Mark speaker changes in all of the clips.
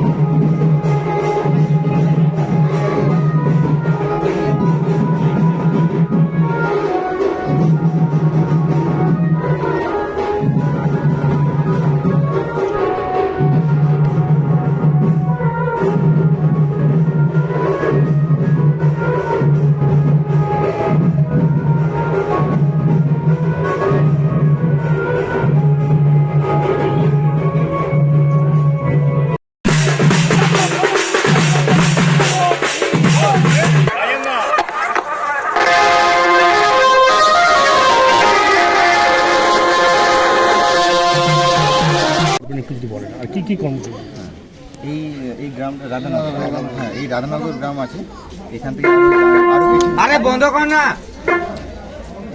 Speaker 1: Thank you. একটু যদি বলেন আর কি কি কর্মসূচি?
Speaker 2: এই এই গ্রামটা রাধানগর হ্যাঁ এই রাধানগর গ্রাম আছে। এখান থেকে কিছু
Speaker 3: আরে বন্ধ কর না।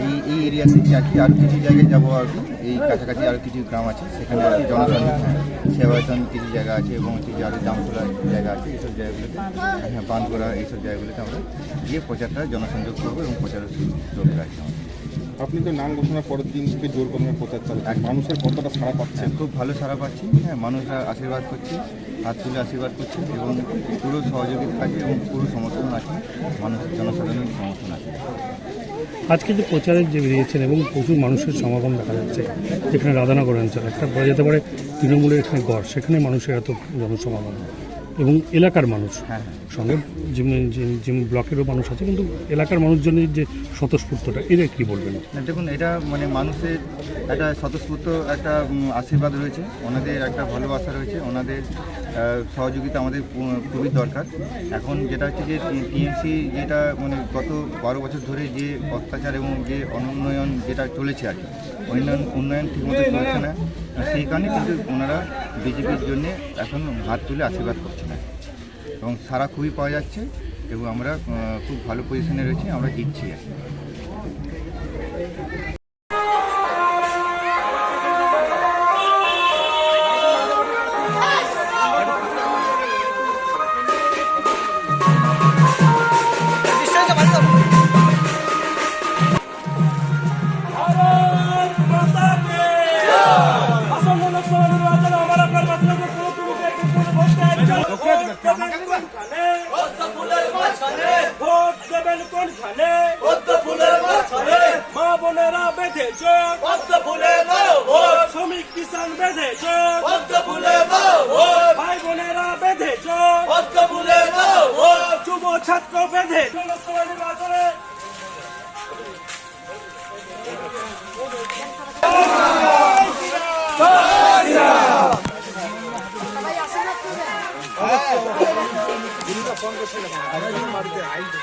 Speaker 2: এই এই এরিয়া থেকে আর কিছু জায়গায় যাব আর কি। এই কাছাকাছি আরও কিছু গ্রাম আছে। সেখানে আর কি জনসংযোগ হ্যাঁ সেবায়তন কিছু জায়গা আছে এবং হচ্ছে যে আরও জামতলা জায়গা আছে এইসব জায়গাগুলোতে। হ্যাঁ পানকোড়া এইসব জায়গাগুলোতে আমরা গিয়ে প্রচারটা, জনসংযোগ করব এবং প্রচারের চলতে রাখি আমরা
Speaker 4: আপনি তো নাম ঘোষণার পরের দিন থেকে জোর কদমে প্রচার চালাচ্ছেন। মানুষের কতটা সাড়া পাচ্ছেন?
Speaker 2: হ্যাঁ, খুব ভালো সারা পাচ্ছি। হ্যাঁ মানুষরা আশীর্বাদ করছে হাত তুলে আশীর্বাদ করছে এবং পুরো সহযোগিতা আছে এবং পুরো সমর্থন আছে মানুষ জনসাধারণের সমর্থন আছে।
Speaker 1: আজকে যে প্রচারে যে বেরিয়েছেন এবং প্রচুর মানুষের সমাগম দেখা যাচ্ছে যেখানে রাধানগর অঞ্চল একটা বলা যেতে পারে তৃণমূলের এখানে গড় সেখানে মানুষের এত জনসমাগম। এবং এলাকার মানুষ।
Speaker 2: হ্যাঁ
Speaker 1: সঙ্গে যেমনি যে- ব্লকেরও মানুষ আছে কিন্তু এলাকার মানুষজনের যে স্বতঃস্ফূর্তটা এটা কি বলবেন?
Speaker 2: দেখুন এটা মানে মানুষের একটা স্বতঃস্ফূর্ত একটা আশীর্বাদ রয়েছে। ওনাদের একটা ভালোবাসা রয়েছে ওনাদের সহযোগিতা আমাদের খুবই দরকার। এখন যেটা হচ্ছে যে টিএমসি যেটা মানে গত বারো বছর ধরে যে অত্যাচার এবং যে অনুন্নয়ন যেটা চলেছে আর কি উন্নয়ন উন্নয়ন ঠিকমতো চলছে না। সেই কারণে কিন্তু ওনারা বিজেপির জন্যে এখন হাত তুলে আশীর্বাদ এবং সারা খুবই পাওয়া যাচ্ছে এবং আমরা খুব ভালো পজিশনে রয়েছি আমরা জিতছি
Speaker 5: ভোট দেবেন কোনখানে ভোট দেবেন কোনখানে মা বোনেরা বেঁধে জোট শ্রমিক কিষান বেঁধে জোট ভাই বোনেরা বেঁধে জোট যুব ছাত্র বেঁধে ಮಾಡಿದ್ದೆ ಆಯ್ತು